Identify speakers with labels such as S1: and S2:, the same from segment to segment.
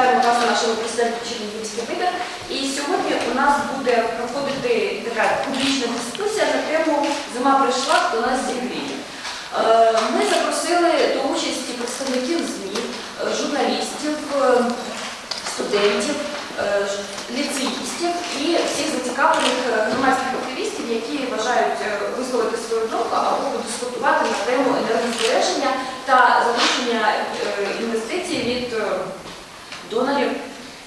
S1: Вітаємо вас на нашому президенті Чернігівський вибір. І сьогодні у нас буде проходити така публічна дискусія на тему Зима прийшла, хто нас зігріє. Е, Ми запросили до участі представників ЗМІ, е, журналістів, е, студентів, ліцеїстів і всіх зацікавлених громадських активістів, які бажають е, висловити свою думку або подискутувати на тему енергозбереження та залучення інвестицій від донорів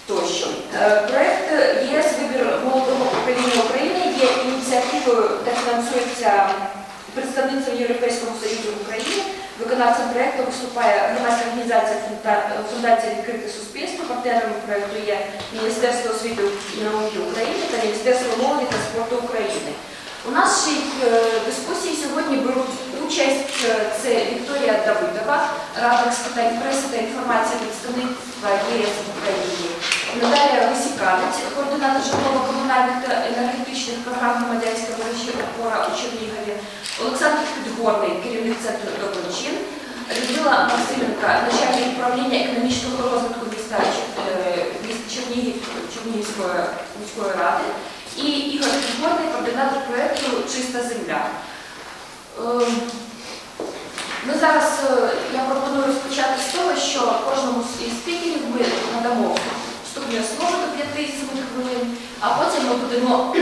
S1: тощо. Е, Проект ЄС Вибір молодого покоління України є ініціативою та фінансується представництвом Європейського Союзу в Україні. Виконавцем проекту виступає громадська організація Фунда- Фундація відкрите суспільство. Партнерами проекту є Міністерство освіти і науки України та Міністерство молоді та спорту України. У нашій е, дискусії сьогодні беруть участь е, це Радник з питань та інформації представництва ЄС в Україні, Наталія Висіканець, координатор житлово-комунальних та енергетичних програм громадянської мережі «Опора» у Чернігові, Олександр Підгорний, керівник центру «Доброчин», Людмила Василенка, начальник управління економічного розвитку е, міста Чернігів Чернігівської міської ради. І Ігор Підгорний, координатор проєкту Чиста земля. Ми зараз, е, я пропоную розпочати з того, що кожному з спікерів ми надамо вступне слово до 5-7 хвилин, а потім ми будемо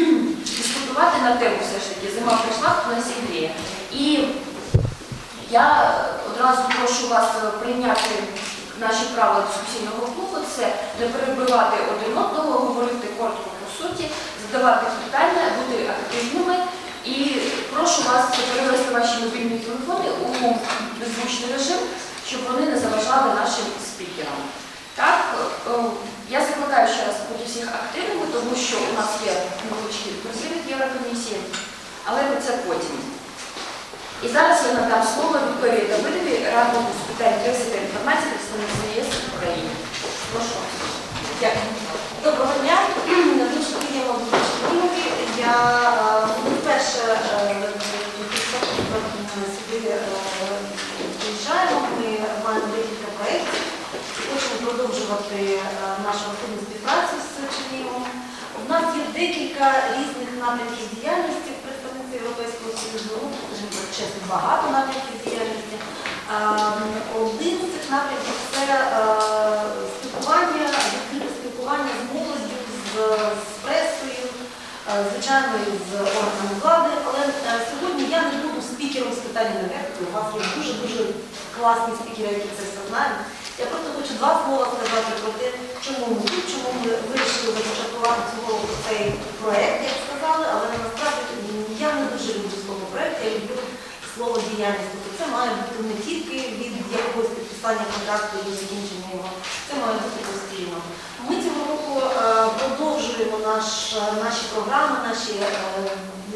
S1: дискутувати на тему все ж таки зима прийшла, хто нас гріє. І я одразу прошу вас е, прийняти наші правила дискусійного клубу. Це не перебивати один одного, говорити коротко по суті, задавати питання, бути активними. І прошу вас перевести ваші мобільні беззвучний режим, щоб вони не заважали нашим спікерам. Так, е, я закликаю ще раз бути всіх активними, тому що у нас є невеличкий відкрутив від Єврокомісії, але про це потім. І зараз я надам слово Вікторії Давидові, раднику з питань преси та інформації представництва ЄС в Україні. Прошу.
S2: Дякую. Доброго дня. Я е, вперше е, сюди е, приїжджаємо. Ми маємо декілька проєктів. Хочемо продовжувати е, нашу активну співпрацю з Черніговом. У нас є декілька різних напрямків діяльності в представництві Європейського Союзу. Скажімо чесно, багато напрямків діяльності. Е, Один з цих напрямків це е, спілкування, відкрите спілкування з молоддю, з, з пресою, е, звичайно, з органами влади. Але сьогодні я не буду спікером з питань енергетики. У вас є дуже-дуже класні спікери, які це все знають. Я просто хочу два слова сказати про те, чому ми тут, чому ми вирішили започаткувати цього цей проєкт, як сказали, але насправді я не дуже люблю слово проєкт, я люблю слово діяльність. Тобто це має бути не тільки від якогось підписання контракту і закінчення його, це має бути постійно. Ми цього року е, продовжуємо наш, е, наші програми, наші е,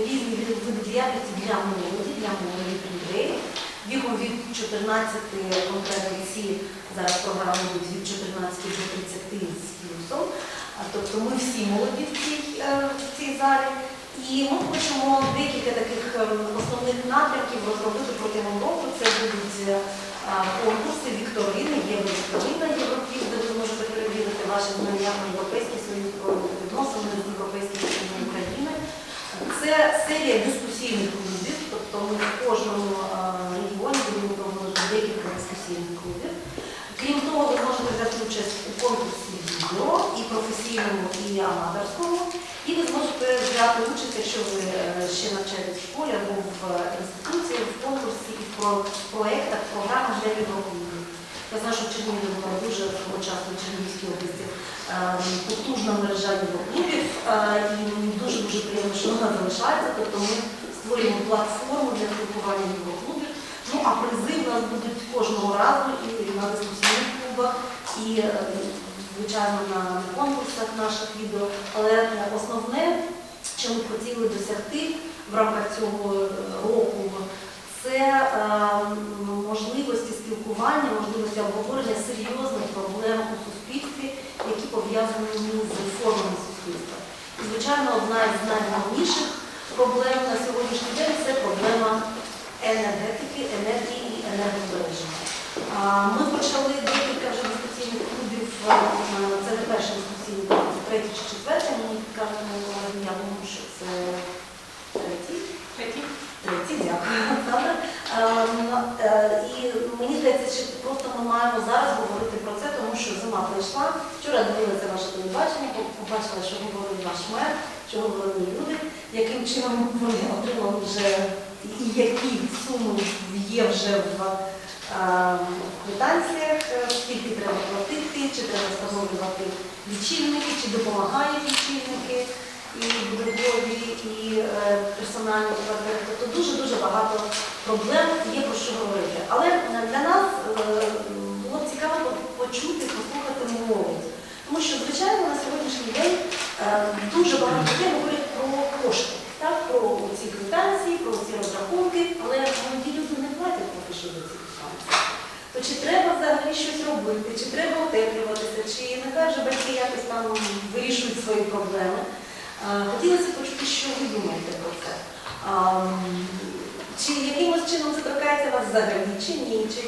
S2: різні види діяльності для молоді, для молодих людей. Віком від 14 конкретно всі зараз програми від 14 до 30 з плюсом. Тобто ми всі молоді в цій, е, в цій залі. І ми хочемо декілька таких е, основних напрямків розробити протягом року. Це будуть е, конкурси, вікторини, євровікторина, Європів, де ви зможете перевірити ваші знання про Європейський Союз, відносини з Європейським Союзом України. Це серія дискусійних клубів, тобто ми в кожному е, регіоні будемо проводити декілька дискусійних клубів. Крім того, ви можете взяти конкурсі відео і професійному, і аматорському. І ви зможете взяти участь, якщо ви е, ще навчаєтесь в школі або в е, інституції, в конкурсі і в про- проєктах, програмах для відеоклубів. Я знаю, що в Чернігові була дуже того часу в Чернігівській області е, потужна мережа відеоклубів, е, і мені дуже-дуже приємно, що вона залишається. Тобто ми створюємо платформу для спілкування відеоклубів. Ну, а призи в нас будуть кожного разу і на дискусійних клубах, і, е, звичайно, на конкурсах наших відео. Але е, основне, що ми хотіли досягти в рамках цього року, це е, можливості спілкування, можливості обговорення серйозних проблем у суспільстві, які пов'язані з реформами суспільства. І, звичайно, одна із найголовніших проблем на сьогоднішній день це проблема енергетики, енергії і енергозбереження. Ми почали декілька вже академічних клубів, е, е, це не перший дискусійний клуб, це третій чи четвертий, мені кажуть, е, я думаю, що це третій. Третій? Третій, дякую, Олександра. Ем, і мені здається, що просто ми маємо зараз говорити про це, тому що зима прийшла. Вчора дивилася ваше телебачення, побачила, що говорить ваш мер, що говорили люди, яким чином вони отримали вже і які суми є вже в е, квитанціях, е, скільки треба платити, чи треба встановлювати лічильники, чи допомагають лічильники і будинкові, і е, персональні квартири. Тобто дуже-дуже багато проблем є про що говорити. Але е, для нас було б цікаво почути, послухати молодь. Тому що, звичайно, на сьогоднішній день дуже багато людей говорять про кошти, так, про ці квитанції, про ці розрахунки, але молоді люди не платять поки що за ці квитанції. То чи треба взагалі щось робити, чи треба утеплюватися, чи нехай вже батьки якось там вирішують свої проблеми. Е, Хотілося почути, що ви думаєте про це. Чи якимось чином це торкається вас взагалі, чи ні? Чи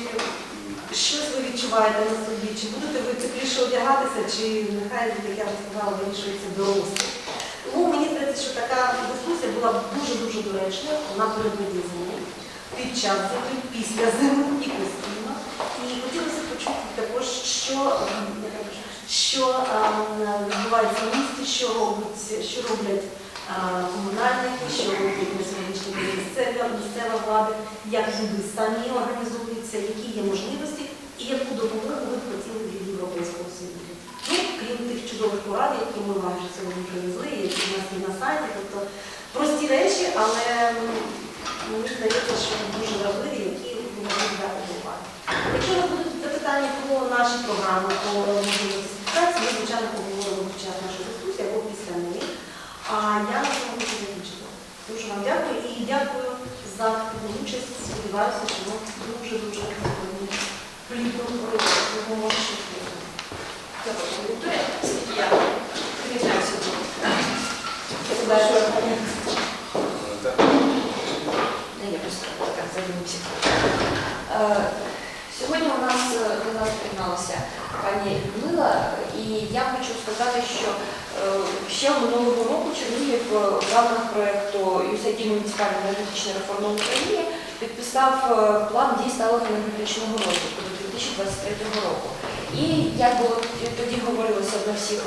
S2: щось ви відчуваєте на собі? Чи будете ви тепліше одягатися, чи нехай, як я вже сказала, вирішується дорослі? Тому мені здається, що така дискусія була дуже-дуже доречна напередодні зими, під час зими, після зими і постійно. І хотілося почути також, що, ем, що ем, відбувається в місті, що роблять, що роблять е, комунальники, що роблять на сьогоднішній день місцева, влада, як люди самі організуються, які є можливості і яку допомогу ви хотіли від Європейського Союзу. Ну, крім тих чудових порад, які ми вам вже сьогодні привезли, які в нас є на сайті. Тобто прості речі, але мені здається, що дуже важливі, які ви взяти до уваги. Якщо вас будуть запитання про наші програми, про можливості співпраці, ми, звичайно, поговоримо під час нашої дискусії або після неї. А я на цьому хочу закінчити. Дуже вам дякую і дякую за участь. Сподіваюся, що ми дуже-дуже плідно допоможемо.
S1: Дякую, Вікторія. Скільки я приєднаюся до Да, я просто так задумався. Е, Сьогодні у нас е, до нас приєдналася пані Людмила, і я хочу сказати, що е, ще минулого року Чернігів е, в рамках проєкту USAID муніципальна енергетична реформа в Україні підписав е, план дій сталого енергетичного розвитку до 2023 року. І як було тоді говорилося на всіх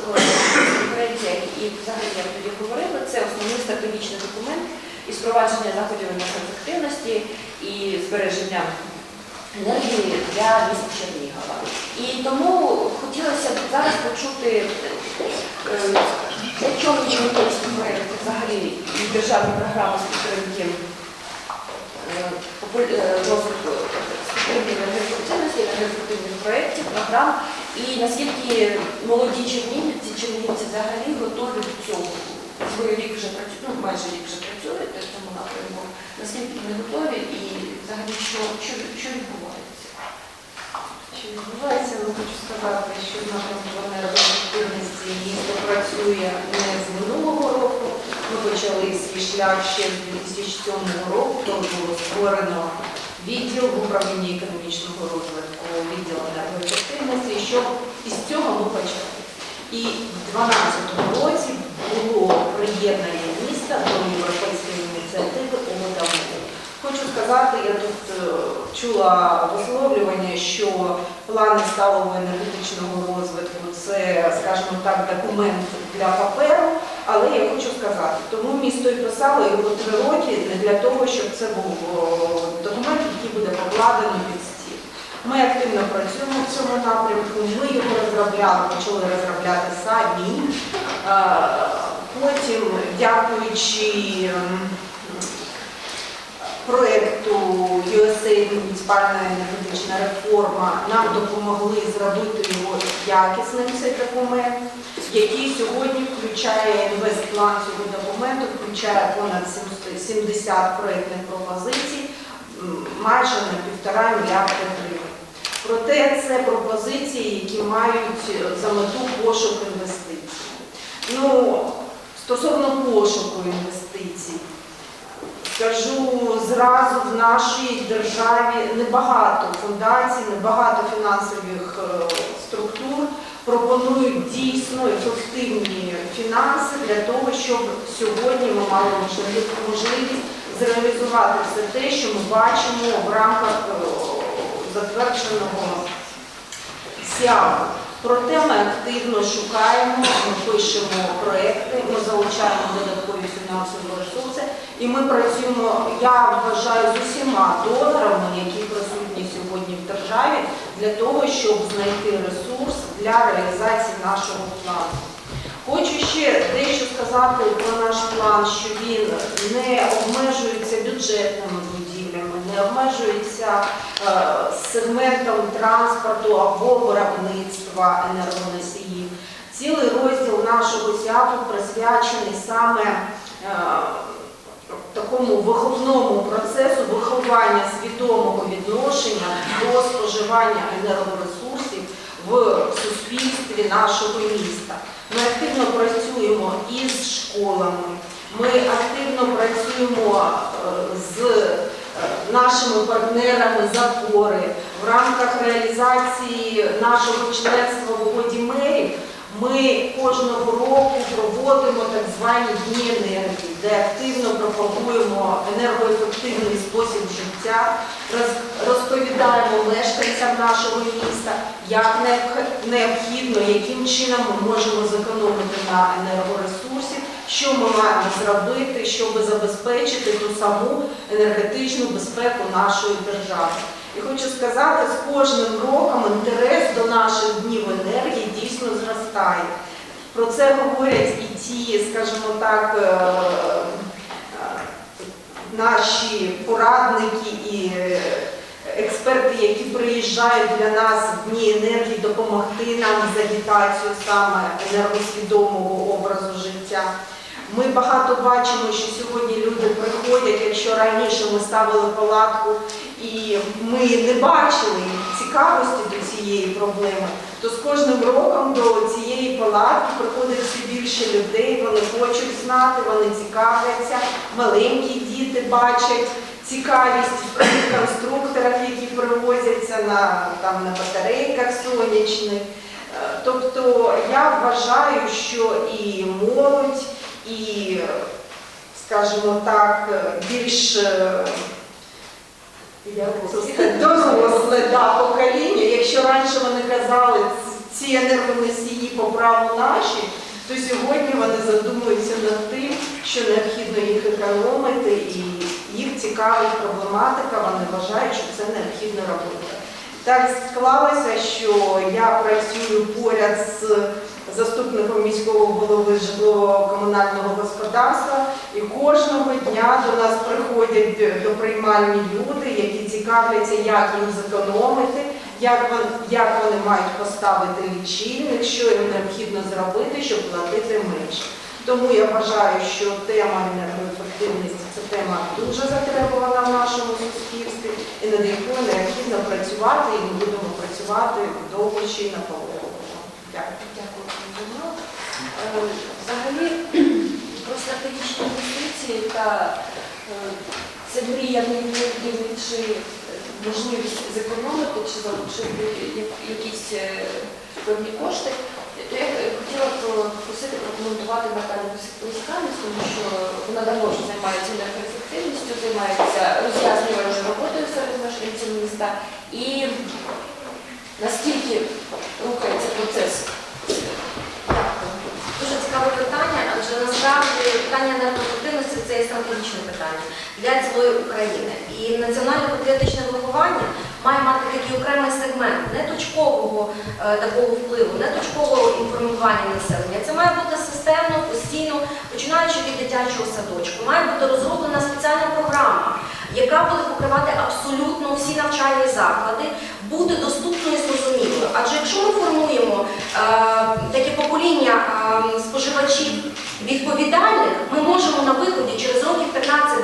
S1: конференціях і взагалі як тоді говорили, це основний стратегічний документ із впровадження заходів енергоефективності і збереження енергії для міста Чернігова. І тому хотілося б зараз почути, е, для чого європейські проєкти взагалі і державні програми з підтримки е, е, розвитку енергоефективності, енергоефективних проєктів, програм, і наскільки молоді чернігівці, чернігівці взагалі готові до цього. Ви рік вже працюєте, ну майже рік вже працюєте в цьому напрямку. Наскільки вони готові і взагалі що, що, що відбувається?
S3: Що відбувається, ну, хочу сказати, що напрямку енергоефективності місто працює не з минулого року. Ми почали свій шлях ще з 2007 року, коли було створено відділ в управлінні економічного розвитку, відділ енергоефективності, що із цього ми почали. І в 2012 році було приєднання міста до. Хочу сказати, я тут е, чула висловлювання, що плани сталого енергетичного розвитку це, скажімо так, документ для паперу, але я хочу сказати, тому місто і писало його три роки для того, щоб це був документ, який буде покладений під стіл. Ми активно працюємо в цьому напрямку, ми його розробляли, почали розробляти самі. Е, Потім, дякуючи проєкту USAID муніципальна енергетична реформа нам допомогли зробити його якісним цей документ, який сьогодні включає інвестплан цього документу, включає понад 70 проєктних пропозицій, майже на півтора мільярда гривень. Проте це пропозиції, які мають за мету пошук інвестицій. Ну, стосовно пошуку інвестицій, Скажу зразу в нашій державі небагато фундацій, небагато фінансових е, структур пропонують дійсно ефективні фінанси для того, щоб сьогодні ми мали можливість, зреалізувати все те, що ми бачимо в рамках е, затвердженого СЯВу. Проте ми активно шукаємо, пишемо проекти, ми залучаємо додаткові фінансові ресурси і ми працюємо, я вважаю, з усіма донорами, які присутні сьогодні в державі, для того, щоб знайти ресурс для реалізації нашого плану. Хочу ще дещо сказати про наш план, що він не обмежується бюджетними не обмежується е, сегментом транспорту або виробництва енергоносіїв. Цілий розділ нашого СЯПу присвячений саме е, такому виховному процесу виховання свідомого відношення до споживання енергоресурсів в суспільстві нашого міста. Ми активно працюємо із школами, ми активно працюємо е, з нашими партнерами з опори в рамках реалізації нашого членства в угоді мерів. Ми кожного року проводимо так звані дні енергії, де активно пропагуємо енергоефективний спосіб життя, розповідаємо мешканцям нашого міста, як необхідно, яким чином ми можемо зекономити на енергоресурсі, що ми маємо зробити, щоб забезпечити ту саму енергетичну безпеку нашої держави. І хочу сказати, з кожним роком інтерес до наших днів енергії дійсно зростає. Про це говорять і ті, скажімо так, е, е, наші порадники і е, експерти, які приїжджають для нас в дні енергії допомогти нам з агітацією саме енергосвідомого образу життя. Ми багато бачимо, що сьогодні люди приходять, якщо раніше ми ставили палатку і ми не бачили цікавості до цієї проблеми, то з кожним роком до цієї палатки приходить все більше людей, вони хочуть знати, вони цікавляться, маленькі діти бачать цікавість в конструкторах, які привозяться на, там, на батарейках сонячних. Е, Тобто я вважаю, що і молодь, і, скажімо так, більш е, доросле да, покоління. Якщо раніше вони казали, ці енергоносії по праву наші, то сьогодні вони задумуються над тим, що необхідно їх економити, і їх цікавить проблематика, вони вважають, що це необхідно робити. Так склалося, що я працюю поряд з заступником міського голови житлово-комунального господарства, і кожного дня до нас приходять до приймальні люди, які цікавляться, як їм зекономити, як вони, як вони мають поставити лічильник, що їм необхідно зробити, щоб платити менше. Тому я вважаю, що тема енергоефективності це тема дуже затребувана в нашому суспільстві і над якою необхідно працювати, і ми будемо працювати довго ще й наполегливо. Дякую.
S1: Дякую, пані Людмила. Е, Взагалі про стратегічні інвестиції та е, це мрія не чи е, можливість зекономити чи залучити якісь е, певні кошти. То я хотіла б попросити прокоментувати Наталію Лисканіс, тому що вона давно займається енергоефективністю, займається роз'яснювальною роботою серед мешканців міста. І наскільки рухається процес
S4: цікаве питання, адже насправді питання енергоефективності це є стратегічне питання для цілої України. І національно-патріотичне виховання має мати такий окремий сегмент не точкового е, такого впливу, не точкового інформування населення. Це має бути системно, постійно, починаючи від дитячого садочку. Має бути розроблена спеціальна програма, яка буде покривати абсолютно всі навчальні заклади, бути доступною і зрозумілою. Адже якщо ми формуємо е, таке покоління е, споживачів відповідальних, ми можемо на виході через років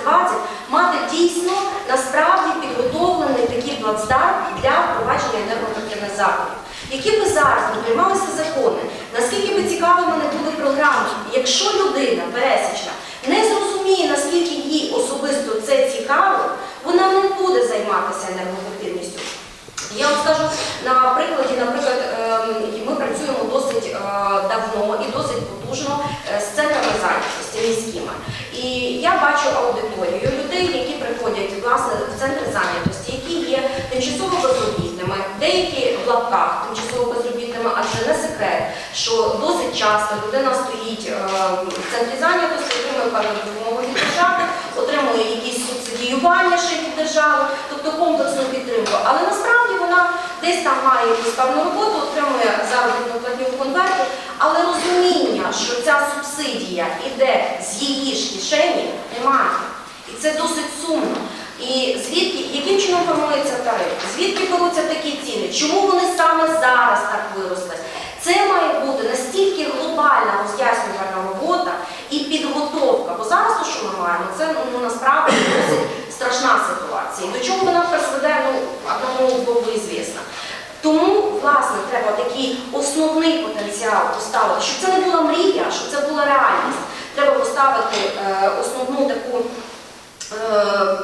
S4: 15-20 мати дійсно насправді підготовлений такий плацдарм для впровадження енергоефективних заходів. Які би зараз не приймалися закони, наскільки би цікавими не були програми, якщо людина пересічна не зрозуміє, наскільки їй особисто це цікаво, вона не буде займатися енергоефективністю. Я вам скажу на прикладі, наприклад, ем, ми працюємо досить е, давно і досить потужно е, з центрами зайнятості міськими. І я бачу аудиторію людей, які приходять власне в центр зайнятості, які є тимчасово безробітними, деякі в лапках тимчасово безробітними, адже не секрет, що досить часто людина стоїть е, в центрі зайнятості, отримує певну допомогу від держави, отримує якісь субсидіювання ще від держави, тобто комплексну підтримку. Але насправді вона десь там має якусь певну роботу, отримує заробітну платню в конверті, але розуміння, що ця субсидія йде з її ж кишені, немає. І це досить сумно. І звідки, яким чином формується тариф? Звідки беруться такі ціни? Чому вони саме зараз так виросли? Це має бути настільки глобальна роз'яснювальна робота і підготовка. Бо зараз то, що ми маємо, це ну, насправді досить страшна ситуація. До чого вона призведе, ну, одному Богу звісно. Тому, власне, треба такий основний потенціал поставити, щоб це не була мрія, щоб це була реальність. Треба поставити е, основну таку е,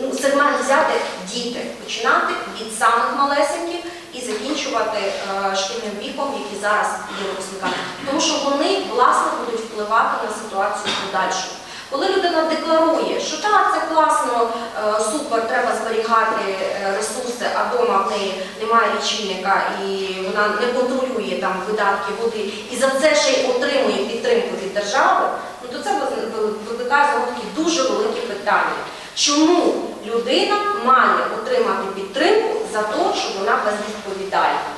S4: ну, сегмент взяти діти, починати від самих малесеньких і закінчувати е, шкільним віком, які зараз є випускниками. Тому що вони власне будуть впливати на ситуацію подальшу. Коли людина декларує, що так, це класно, е, супер, треба зберігати е, ресурси, а вдома в неї немає лічильника і вона не контролює там видатки води, і за це ще й отримує підтримку від держави, ну то це викликає дуже велике питання. Чому людина має отримати підтримку за те, що вона безвідповідальна?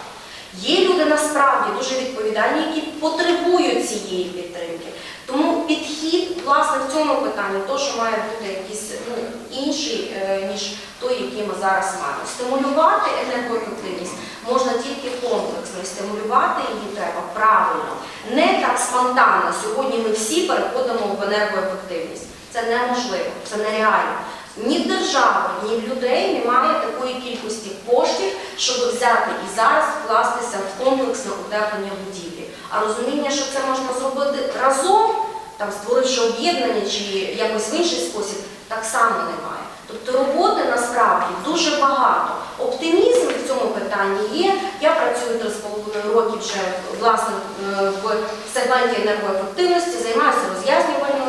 S4: Є люди насправді дуже відповідальні, які потребують цієї підтримки. Тому підхід власне в цьому питанні, то, що має бути якийсь ну, інший, е, ніж той, який ми зараз маємо. Стимулювати енергоефективність можна тільки комплексно, і стимулювати її треба правильно, не так спонтанно. Сьогодні ми всі переходимо в енергоефективність. Це неможливо, це нереально. Ні в держави, ні людей немає такої кількості коштів, щоб взяти і зараз вкластися в комплексне утеплення будівлі. А розуміння, що це можна зробити разом, там створивши об'єднання чи якось в інший спосіб, так само немає. Тобто роботи насправді дуже багато. Оптимізм в цьому питанні є. Я працюю три з половиною роки вже власне е, в сегменті енергоефективності, займаюся роботою.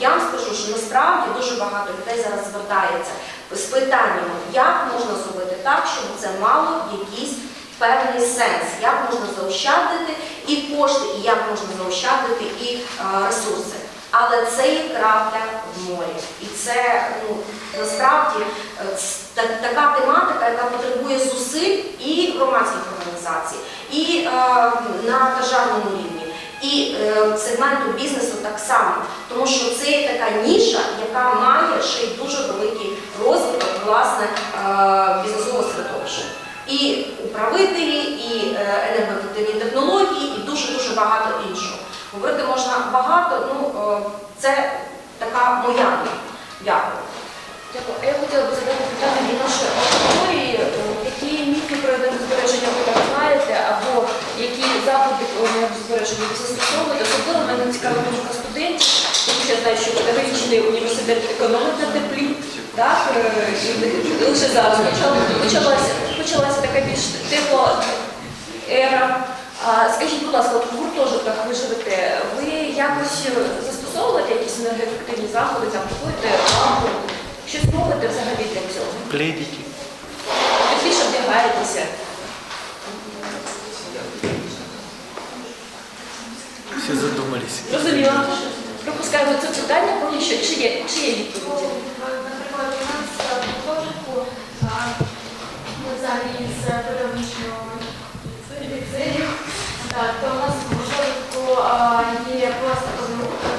S4: Я вам скажу, що насправді дуже багато людей зараз звертається з питаннями, як можна зробити так, щоб це мало якийсь певний сенс, як можна заощадити і кошти, і як можна заощадити і е, ресурси. Але це є крапля в морі. І це ну, насправді е, та- така тематика, яка потребує зусиль і громадських організацій, і е, на державному рівні, і е, сегменту бізнесу так само. Тому що це така ніша, яка має ще й дуже великий розвиток власне е, бізнесового середовища. І управителі, і е, енергоефективні технології, і дуже-дуже багато іншого. Говорити можна багато, ну е, це така моя. Дякую.
S1: Дякую. Я хотіла б задати питання до нашої аудиторії. Які міфи про енергозбереження ви так знаєте, або які заходи про енергозбереження? Особливо мене цікава думка студентів, тому що я знаю, що педагогічний університет економить на теплі. Так, Е, і лише зараз почалася, почалася така більш тепла ера. А скажіть, будь ласка, в гуртожитках ви живете, ви якось застосовуєте якісь енергоефективні заходи, там купуєте лампу? Щось робите взагалі для цього?
S5: Пледики.
S1: Тепліше вдягаєтеся.
S5: Все задумались.
S1: Розуміло. Пропускаємо це питання, поки що чи є, чи є відповіді?
S6: Наприклад, у нас в гуртожитку взагалі з педагогічного ліцею, то у нас в гуртожитку є просто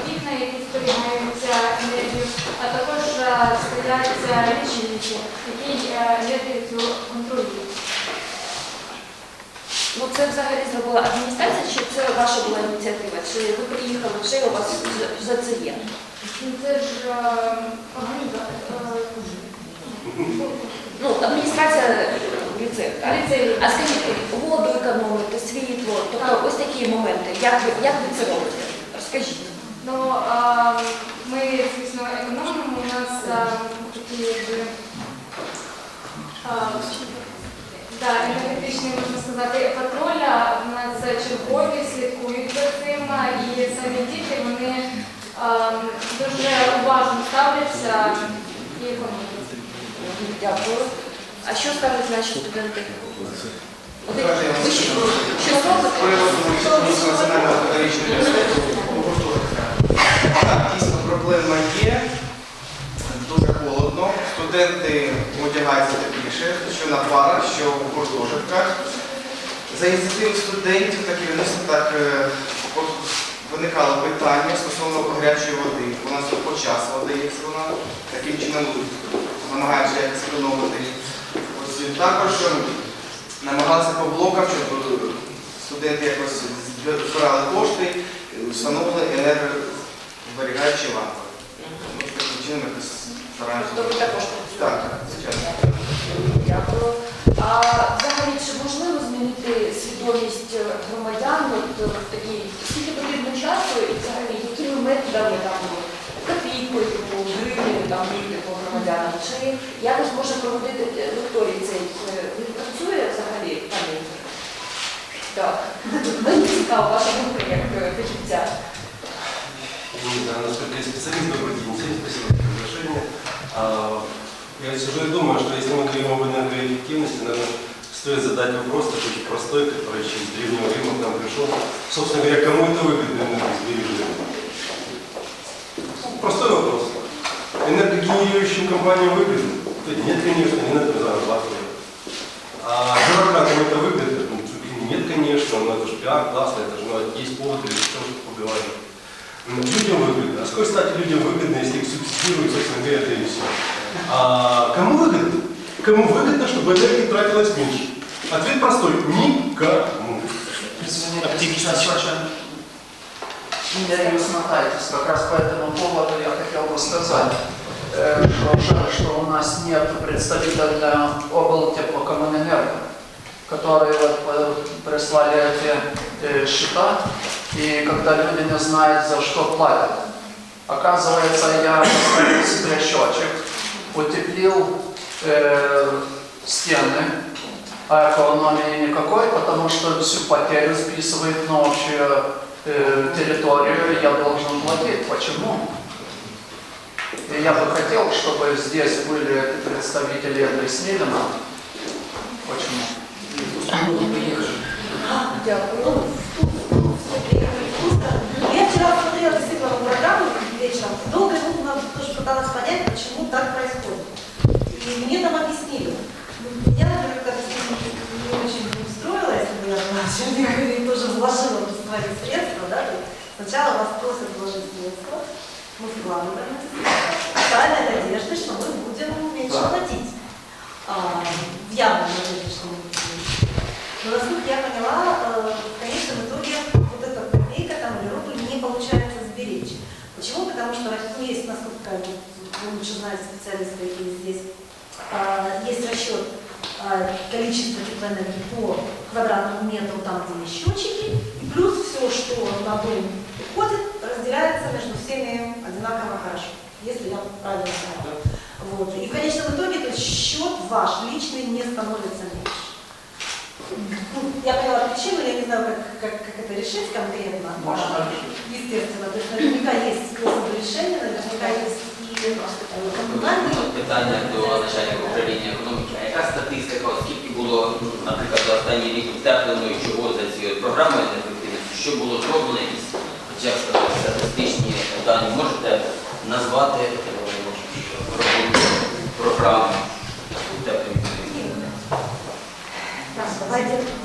S6: вікна, які зберігаються енергію, а також стоять лічильники, які е, енергію контролюють.
S1: Ну це взагалі зробила адміністрація, чи це ваша була ініціатива? Чи ви приїхали вже і у вас вже- вже це є?
S6: Це ж е.
S1: Ну, адміністрація ліцею, так? А скажіть, воду економити, світло, тобто ось такі моменти. Як ви, як ви це робите? Розкажіть.
S6: Ну, а, ми, звісно, економимо. У нас а, такі якби а, да, енергетичні, можна сказати, патруля. У нас чергові слідкують за цим, і самі діти вони дуже уважно ставляться і економлять.
S1: Дякую. А що скажуть наші студенти?
S3: Ви що, що
S7: приводу національного педагогічного університету у гуртожитках. Так, дійсно проблема є. Дуже холодно. Студенти одягаються тепліше, що на парах, що в гуртожитках. За ініціативи студентів та керівництва так е, виникало питання стосовно гарячої води. У нас тут почасово дається вона, таким чином намагаємося якось економити. Також е, намагалися по блокам, щоб е, студенти якось збирали кошти, встановили енергозберігаючі лампи. Так.
S3: Мені цікаво ваша думка як е, фахівця.
S8: Я не знаю, насколько я специалист, добрый день, всем спасибо за приглашение. А, Я сижу и думаю, что если мы говорим об энергоэффективности, наверное, стоит задать вопрос такой очень простой, который еще из Древнего Рима к нам пришел. Собственно говоря, кому это выгодно энергосбережение? Ну, Простой вопрос. Энергогенерирующим компаниям выгодно? Да Нет, конечно, не надо зарабатывать. А бюрократам это выгодно? Ну, конечно, но это же пиар, классно, это же ну, есть повод для того, чтобы поговорить. Ну, Людям выгодно. А с какой стати людям выгодно, если их субсидируют, собственно говоря, это и все? А кому выгодно? Кому выгодно, чтобы энергии тратилось меньше? Ответ простой. Никому.
S5: Оптимистично.
S9: Я не смотайтесь, как раз по этому поводу я хотел бы сказать, э, что у нас нет представителя облтеплокоммунэнерго, которые вот э, прислали эти э, счета, и когда люди не знают, за что платят. Оказывается, я поставил себе счетчик, утеплил э, стены, а экономии никакой, потому что всю потерю списывает на общую э, территорию, я должен платить. Почему? И я бы хотел, чтобы здесь были представители этой Смилина. Почему?
S3: Дякую.
S2: Я вчера смотрела действительно программу вечером, долго думала, тоже пыталась понять, почему так происходит. И мне там объяснили. Я, например, не очень бы устроила, если бы я тоже вложила свои средства, да, сначала вас просят вложить средства, мы вкладываем тайной надежды, что мы будем меньше платить. А, в явной надежде, что мы но насколько я поняла, э, в итоге вот эта копейка там или рубль не получается сберечь. Почему? Потому что ну, есть, насколько вы лучше знаете специалисты и здесь, а, есть расчет а, количества теплоэнергии по квадратному метру, там, где есть счетчики, и плюс все, что на дом уходит, разделяется между всеми одинаково хорошо, если я правильно знаю. Вот. И в конечном итоге то есть счет ваш личный не становится меньше. Ну, я поняла причину, я не знаю, как, как, как это решить конкретно.
S9: Можно
S2: А, Естественно, то есть наверняка есть способы решения, наверняка есть и э, коммунальные.
S10: Питання до начальника управління економіки. А яка статистика, оскільки було, наприклад, за останній рік утеплено і чого за ці програми енергоефективності, що було зроблено, якісь хоча б сказати, статистичні дані можете назвати е, роботу програми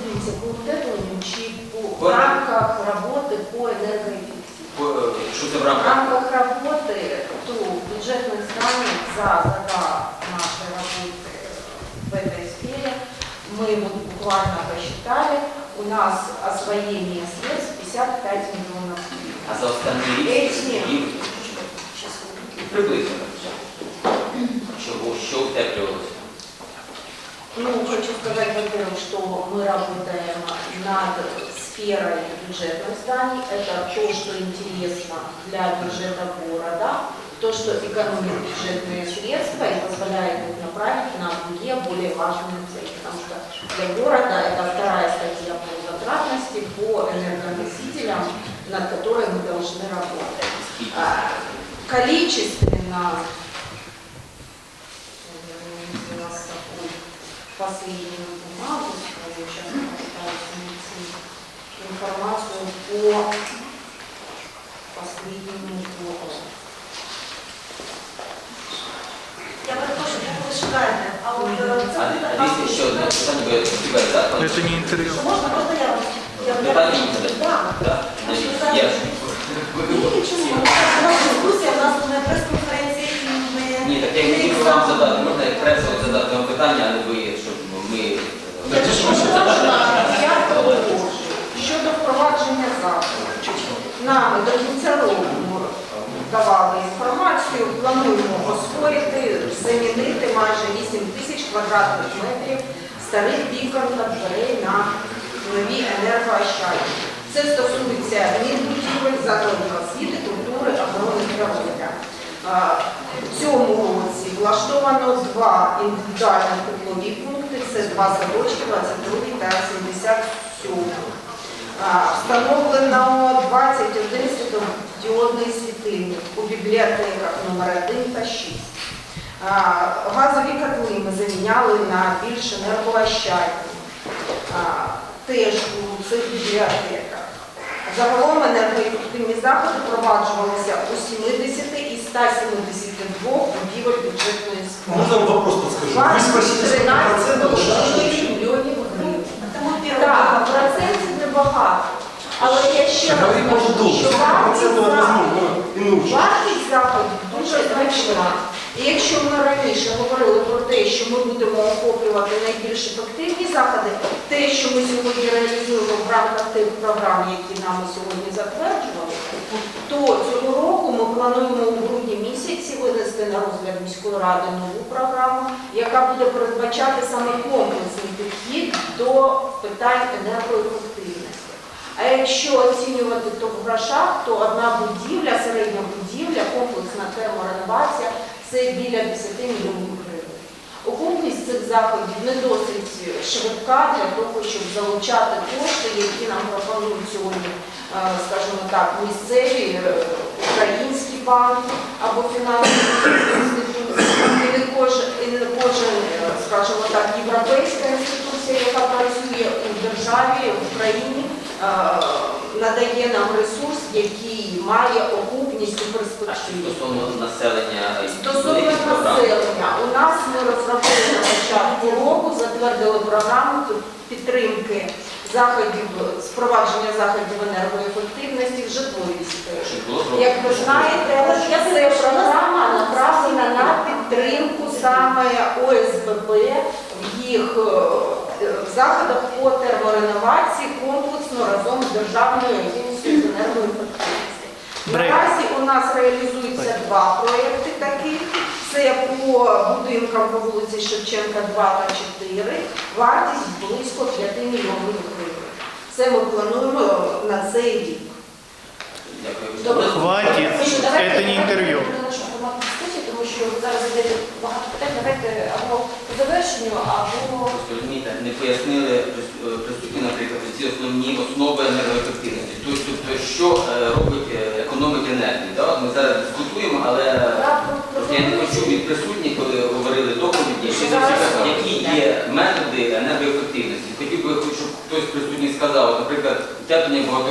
S3: дивіться по утепленню чи по
S10: По-
S3: в рамках роботи по енергоефективності.
S10: По- е, Що це в
S3: В
S10: рамках?
S3: рамках работы, то бюджетных зданий за года нашей работы в этой сфере мы вот буквально посчитали, у нас освоение средств 55 миллионов гривен.
S10: А за останній рік
S3: Эти,
S10: і приблизно чого, що утеплювалося?
S3: Ну, хочу сказать, во-первых, что мы работаем над сферой бюджетных зданий. Это то, что интересно для бюджета города, то, что экономит бюджетные средства и позволяет их направить на другие, более важные цели. Потому что для города это вторая статья по затратности по энергоносителям, над которой мы должны работать. А, Количественно, последнюю бумагу, свою сейчас постараюсь информацию по последнему году.
S2: Я як ви шукаєте, а от це
S10: ще одне питання, бо я сподіваюся, так?
S5: Это не интервью.
S2: Що можна просто я вам я вам-
S10: Питання буде?
S2: Так.
S10: Так. Я
S2: чому? У нас не ми...
S10: Ні, так я хотів вам задати, можна як пресо задати вам питання, а не ви, щоб ми...
S3: Я доложу щодо впровадження заходів. Нам до кінця року давали інформацію, плануємо освоїти, замінити майже 8 тисяч квадратних метрів старих вікон та дверей на нові енергоощадні. Це стосується мінбудівель, закладів освіти, культури, оборони здоров'я. В цьому році влаштовано два індивідуальні теплові пункти, це два садочки, 22 та 77. Встановлено 21 світлодіодний світильник у бібліотеках номер 1 та 6. Газові котли ми заміняли на більш енергоощадні. Теж у цих бібліотеках. Загалом енергоефективні заходи впроваджувалися у 70 і 172 будівель бюджетної сфери.
S8: Можно вам вопрос подскажу? Вы спросите, сколько
S3: 13
S8: процентов
S3: мільйонів гривень. Так, процентів небагато. Але я ще раз
S8: Говорить
S3: кажу,
S8: долго.
S3: що
S8: Сколько
S3: вартість
S8: процентов
S3: заходів,
S8: и нужно.
S3: вартість заходів дуже значна. І якщо ми раніше говорили про те, що ми будемо охоплювати найбільш ефективні заходи, те, що ми сьогодні реалізуємо в рамках тих програм, які нами сьогодні затверджували, то цього року ми плануємо у грудні місяці винести на розгляд міської ради нову програму, яка буде передбачати саме комплексний підхід до питань енергоефективності. А якщо оцінювати то в грошах, то одна будівля, середня будівля, комплексна термореновація це біля 10 мільйонів гривень. Окупність цих заходів не досить швидка для того, щоб залучати кошти, які нам пропонують сьогодні, е, скажімо так, місцеві е, українські банки або фінансові інституції, і не кожен, е, скажімо так, європейська інституція, яка працює у державі, в Україні, е, надає нам ресурс, який має окупність у перспективі.
S10: Стосовно населення і
S3: Стосовно
S10: великих програм.
S3: населення, у нас ми розробили на початку року, затвердили програму підтримки заходів, спровадження заходів енергоефективності в житловій сфері.
S10: Щоб було зроблено.
S3: Як ви знаєте, це програма направлена на підтримку саме ОСББ в їх е, заходах по термореновації комплексно разом з Державною агенцією з енергоефективності. Наразі у нас реалізуються два проєкти таких. Це по будинкам по вулиці Шевченка 2 та 4. Вартість близько 5 мільйонів гривень. Це ми плануємо на цей рік.
S5: Хватит,
S1: Що,
S5: не интервью.
S1: перейдемо до нашого формату дискусії, тому що зараз йде багато питань. Давайте або по завершенню, або
S10: Просто розумієте, не пояснили е, присутні, наприклад, ці основні основи енергоефективності. Тобто, що е, робить е, економика енергії. Да? Ми зараз дискутуємо, але
S1: я
S10: не почув від присутніх, коли говорили доповіді, які є методи енергоефективності. Хотів би, щоб хтось присутній сказав, наприклад, утеплення багато